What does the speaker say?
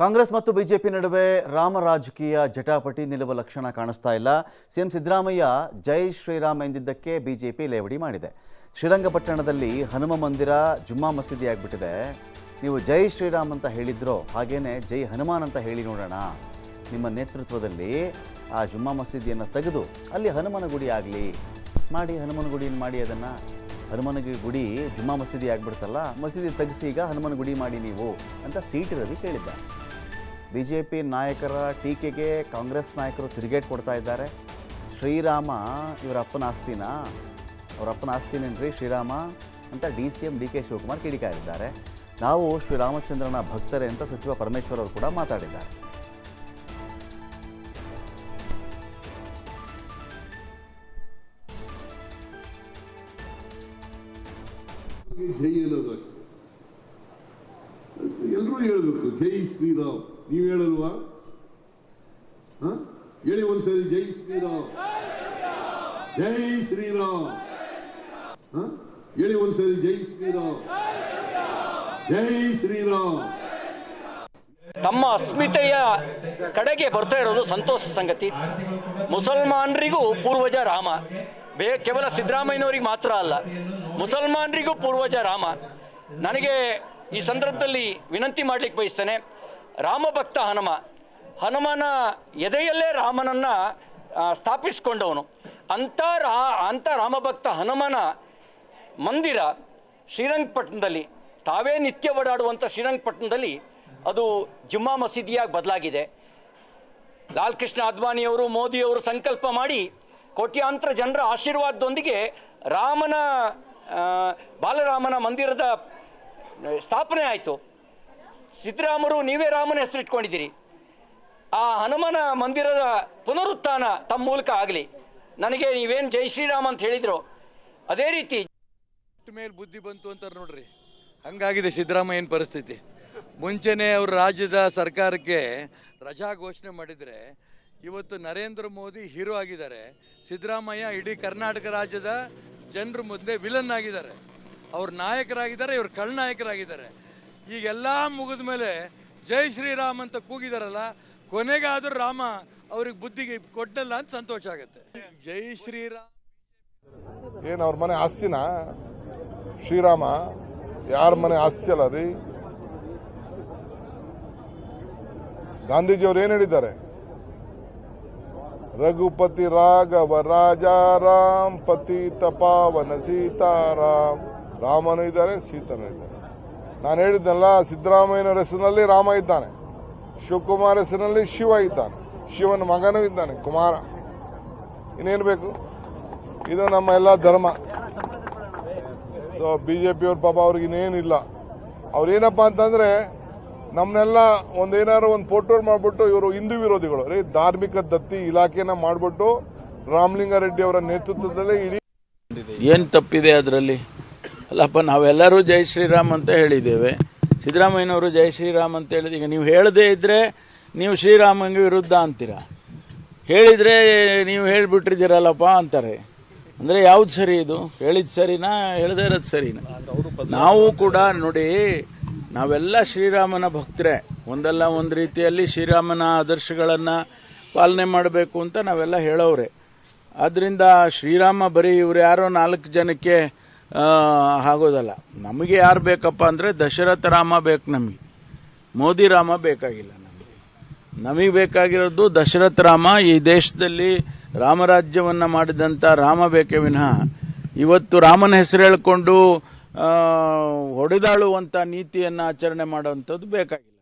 ಕಾಂಗ್ರೆಸ್ ಮತ್ತು ಬಿಜೆಪಿ ನಡುವೆ ರಾಮ ರಾಜಕೀಯ ಜಟಾಪಟಿ ನಿಲ್ಲುವ ಲಕ್ಷಣ ಕಾಣಿಸ್ತಾ ಇಲ್ಲ. ಸಿಎಂ ಸಿದ್ದರಾಮಯ್ಯ ಜೈ ಶ್ರೀರಾಮ್ ಎಂದಿದ್ದಕ್ಕೆ ಬಿಜೆಪಿ ಲೇವಡಿ ಮಾಡಿದೆ. ಶ್ರೀರಂಗಪಟ್ಟಣದಲ್ಲಿ ಹನುಮ ಮಂದಿರ ಜುಮ್ಮಾ ಮಸೀದಿ ಆಗಿಬಿಟ್ಟಿದೆ. ನೀವು ಜೈ ಶ್ರೀರಾಮ್ ಅಂತ ಹೇಳಿದ್ರೋ ಹಾಗೇನೆ ಜೈ ಹನುಮಾನ್ ಅಂತ ಹೇಳಿ ನೋಡೋಣ. ನಿಮ್ಮ ನೇತೃತ್ವದಲ್ಲಿ ಆ ಜುಮ್ಮಾ ಮಸೀದಿಯನ್ನು ತೆಗೆದು ಅಲ್ಲಿ ಹನುಮನ ಗುಡಿ ಆಗಲಿ, ಮಾಡಿ ಹನುಮನ ಗುಡಿಯನ್ನು ಮಾಡಿ ಅದನ್ನು ಹನುಮನ ಗುಡಿ ಜುಮ್ಮಾ ಮಸೀದಿ ಆಗ್ಬಿಡ್ತಲ್ಲ, ಮಸೀದಿ ತೆಗೆಸಿ ಈಗ ಹನುಮನ ಗುಡಿ ಮಾಡಿ ನೀವು ಅಂತ ಸಿಟಿ ರವಿ ಕೇಳಿದ್ದ ಬಿ ಜೆ ಪಿ ನಾಯಕರ ಟೀಕೆಗೆ ಕಾಂಗ್ರೆಸ್ ನಾಯಕರು ತಿರುಗೇಟ್ ಕೊಡ್ತಾ ಇದ್ದಾರೆ. ಶ್ರೀರಾಮ ಇವರ ಅಪ್ಪನ ಆಸ್ತಿನ? ಅವರ ಅಪ್ಪನ ಆಸ್ತಿನೇನ್ರಿ ಶ್ರೀರಾಮ ಅಂತ D C M D K Shivakumar ಕಿಡಿಕಾಯಿದ್ದಾರೆ ನಾವು ಶ್ರೀರಾಮಚಂದ್ರನ ಭಕ್ತರೇ ಅಂತ ಸಚಿವ ಪರಮೇಶ್ವರ್ ಅವರು ಕೂಡ ಮಾತಾಡಿದ್ದಾರೆ. ಜೈ ಅನ್ನೋದು ಅಷ್ಟೇ. ಎಲ್ಲರೂ ಹೇಳಬೇಕು, ಜೈ ಶ್ರೀರಾಮ್. ನೀವು ಹೇಳಲ್ವಾ? ಹೇಳಿ ಒಂದ್ಸರಿ, ಜೈ ಶ್ರೀರಾಮ್. ಜೈ ಶ್ರೀರಾಮ್? ಹೇಳಿ ಒಂದ್ಸರಿ, ಜೈ ಶ್ರೀರಾಮ್. ಜೈ ಶ್ರೀರಾಮ್. ತಮ್ಮ ಅಸ್ಮಿತೆಯ ಕಡೆಗೆ ಬರ್ತಾ ಇರೋದು ಸಂತೋಷ ಸಂಗತಿ. ಮುಸಲ್ಮಾನರಿಗೂ ಪೂರ್ವಜ ರಾಮ. ಬೇ ಕೇವಲ ಸಿದ್ದರಾಮಯ್ಯನವರಿಗೆ ಮಾತ್ರ ಅಲ್ಲ, ಮುಸಲ್ಮಾನರಿಗೂ ಪೂರ್ವಜ ರಾಮ. ನನಗೆ ಈ ಸಂದರ್ಭದಲ್ಲಿ ವಿನಂತಿ ಮಾಡಲಿಕ್ಕೆ ಬಯಸ್ತೇನೆ ರಾಮಭಕ್ತ ಹನುಮ. ಹನುಮನ ಎದೆಯಲ್ಲೇ ರಾಮನನ್ನು ಸ್ಥಾಪಿಸಿಕೊಂಡವನು. ಅಂಥ ರಾ ಅಂಥ ರಾಮಭಕ್ತ ಹನುಮನ ಮಂದಿರ ಶ್ರೀರಂಗಪಟ್ಟಣದಲ್ಲಿ, ತಾವೇ ನಿತ್ಯ ಓಡಾಡುವಂಥ ಶ್ರೀರಂಗಪಟ್ಟಣದಲ್ಲಿ ಅದು ಜುಮ್ಮಾ ಮಸೀದಿಯಾಗಿ ಬದಲಾಗಿದೆ. ಲಾಲ್ ಕೃಷ್ಣ ಅದ್ವಾನಿಯವರು ಮೋದಿಯವರು ಸಂಕಲ್ಪ ಮಾಡಿ ಕೋಟ್ಯಾಂತರ ಜನರ ಆಶೀರ್ವಾದದೊಂದಿಗೆ ರಾಮನ ಬಾಲರಾಮನ ಮಂದಿರದ ಸ್ಥಾಪನೆ ಆಯಿತು. ಸಿದ್ದರಾಮರು ನೀವೇ ರಾಮನ ಹೆಸರಿಟ್ಕೊಂಡಿದ್ದೀರಿ. ಆ ಹನುಮನ ಮಂದಿರದ ಪುನರುತ್ಥಾನ ತಮ್ಮ ಮೂಲಕ ಆಗಲಿ. ನನಗೆ ನೀವೇನು ಜೈ ಶ್ರೀರಾಮ ಅಂತ ಹೇಳಿದ್ರು, ಅದೇ ರೀತಿ ಮೇಲೆ ಬುದ್ಧಿ ಬಂತು ಅಂತಾರೆ ನೋಡ್ರಿ. ಹಂಗಾಗಿದೆ ಸಿದ್ದರಾಮಯ್ಯನ ಪರಿಸ್ಥಿತಿ. ಮುಂಚೆನೇ ಅವರು ರಾಜ್ಯದ ಸರ್ಕಾರಕ್ಕೆ ರಜಾ ಘೋಷಣೆ ಮಾಡಿದರೆ ಇವತ್ತು ನರೇಂದ್ರ ಮೋದಿ ಹೀರೋ ಆಗಿದ್ದಾರೆ. ಸಿದ್ದರಾಮಯ್ಯ ಇಡೀ ಕರ್ನಾಟಕ ರಾಜ್ಯದ ಜನರ ಮುಂದೆ ವಿಲನ್ ಆಗಿದ್ದಾರೆ. ಅವ್ರ ನಾಯಕರಾಗಿದ್ದಾರೆ, ಇವ್ರು ಕಳ್ನಾಯಕರಾಗಿದ್ದಾರೆ ಈಗೆಲ್ಲ ಮುಗಿದ ಮೇಲೆ ಜೈ ಶ್ರೀರಾಮ್ ಅಂತ ಕೂಗಿದಾರಲ್ಲ, ಕೊನೆಗಾದರೂ ರಾಮ ಅವ್ರಿಗೆ ಬುದ್ಧಿಗೆ ಕೊಟ್ಟಲ್ಲ ಅಂತ ಸಂತೋಷ ಆಗುತ್ತೆ. ಜೈ ಶ್ರೀರಾಮ್. ಏನು ಅವ್ರ ಮನೆ ಆಸ್ತಿನ ಶ್ರೀರಾಮ, ಯಾರ ಮನೆ ಆಸ್ತಿ ಅಲ್ಲ ರೀ? ಗಾಂಧೀಜಿಯವ್ರು ಏನು ಹೇಳಿದ್ದಾರೆ? ರಘುಪತಿ ರಾಘವ ರಾಜಾರಾಮ್ ಪತಿ ಪಾವನ ಸೀತಾರಾಮ್. ರಾಮನು ಇದ್ದಾರೆ, ಸೀತನೂ ಇದ್ದಾರೆ. ನಾನು ಹೇಳಿದ್ನಲ್ಲ ಸಿದ್ದರಾಮಯ್ಯನವರ ಹೆಸರಿನಲ್ಲಿ ರಾಮ ಇದ್ದಾನೆ. ಶಿವಕುಮಾರ ಹೆಸರಿನಲ್ಲಿ ಶಿವ ಇದ್ದಾನೆ. ಶಿವನ ಮಗನೂ ಇದ್ದಾನೆ, ಕುಮಾರ. ಇನ್ನೇನು ಬೇಕು? ಇದು ನಮ್ಮ ಎಲ್ಲ ಧರ್ಮ. ಸೊ ಬಿ ಜೆ ಪಿಯವ್ರ ಪಾಪ ಅವ್ರಿಗೆ ಇನ್ನೇನಿಲ್ಲ. ಅವ್ರೇನಪ್ಪ ಅಂತಂದ್ರೆ ನಮ್ಮನ್ನೆಲ್ಲ ಒಂದೇನಾದ್ರು ಒಂದು ಫೋಟೋ ಮಾಡಿಬಿಟ್ಟು ಇವರು ಹಿಂದೂ ವಿರೋಧಿಗಳು. ರೀ, ಧಾರ್ಮಿಕ ದತ್ತಿ ಇಲಾಖೆನ ಮಾಡಿಬಿಟ್ಟು ರಾಮಲಿಂಗಾರೆಡ್ಡಿ ಅವರ ನೇತೃತ್ವದಲ್ಲೇ ಇಡೀ ಏನು ತಪ್ಪಿದೆ ಅದರಲ್ಲಿ? ಅಲ್ಲಪ್ಪ, ನಾವೆಲ್ಲರೂ ಜೈ ಶ್ರೀರಾಮ್ ಅಂತ ಹೇಳಿದ್ದೇವೆ. ಸಿದ್ದರಾಮಯ್ಯನವರು ಜೈ ಶ್ರೀರಾಮ್ ಅಂತ ಹೇಳಿದ, ಈಗ ನೀವು ಹೇಳದೇ ಇದ್ದರೆ ನೀವು ಶ್ರೀರಾಮಂಗೆ ವಿರುದ್ಧ ಅಂತೀರಾ? ಹೇಳಿದ್ರೆ ನೀವು ಹೇಳಿಬಿಟ್ಟಿದ್ದೀರಲ್ಲಪ್ಪ ಅಂತಾರೆ. ಅಂದರೆ ಯಾವ್ದು ಸರಿ ಇದು? ಹೇಳಿದ ಸರಿನಾ? ಹೇಳದೇ ಇರೋದು ಸರಿನಾ? ನಾವು ಕೂಡ ನೋಡಿ ನಾವೆಲ್ಲ ಶ್ರೀರಾಮನ ಭಕ್ತರೇ. ಒಂದಲ್ಲ ಒಂದು ರೀತಿಯಲ್ಲಿ ಶ್ರೀರಾಮನ ಆದರ್ಶಗಳನ್ನು ಪಾಲನೆ ಮಾಡಬೇಕು ಅಂತ ನಾವೆಲ್ಲ ಹೇಳೋವ್ರೆ. ಆದ್ರಿಂದ ಶ್ರೀರಾಮ ಬರೀ ಇವ್ರು ಯಾರೋ ನಾಲ್ಕು ಜನಕ್ಕೆ ಆಗೋದಲ್ಲ. ನಮಗೆ ಯಾರು ಬೇಕಪ್ಪ ಅಂದರೆ ದಶರಥ ರಾಮ ಬೇಕು ನಮಗೆ. ಮೋದಿ ರಾಮ ಬೇಕಾಗಿಲ್ಲ ನಮಗೆ. ನಮಗೆ ಬೇಕಾಗಿರೋದು ದಶರಥ ರಾಮ, ಈ ದೇಶದಲ್ಲಿ ರಾಮರಾಜ್ಯವನ್ನು ಮಾಡಿದಂಥ ರಾಮ ಬೇಕೇ ವಿನಃ. ಇವತ್ತು ರಾಮನ ಹೆಸರು ಹೇಳ್ಕೊಂಡು ಹೊಡೆದಾಳುವಂಥ ನೀತಿಯನ್ನು ಆಚರಣೆ ಮಾಡುವಂಥದ್ದು ಬೇಕಾಗಿಲ್ಲ.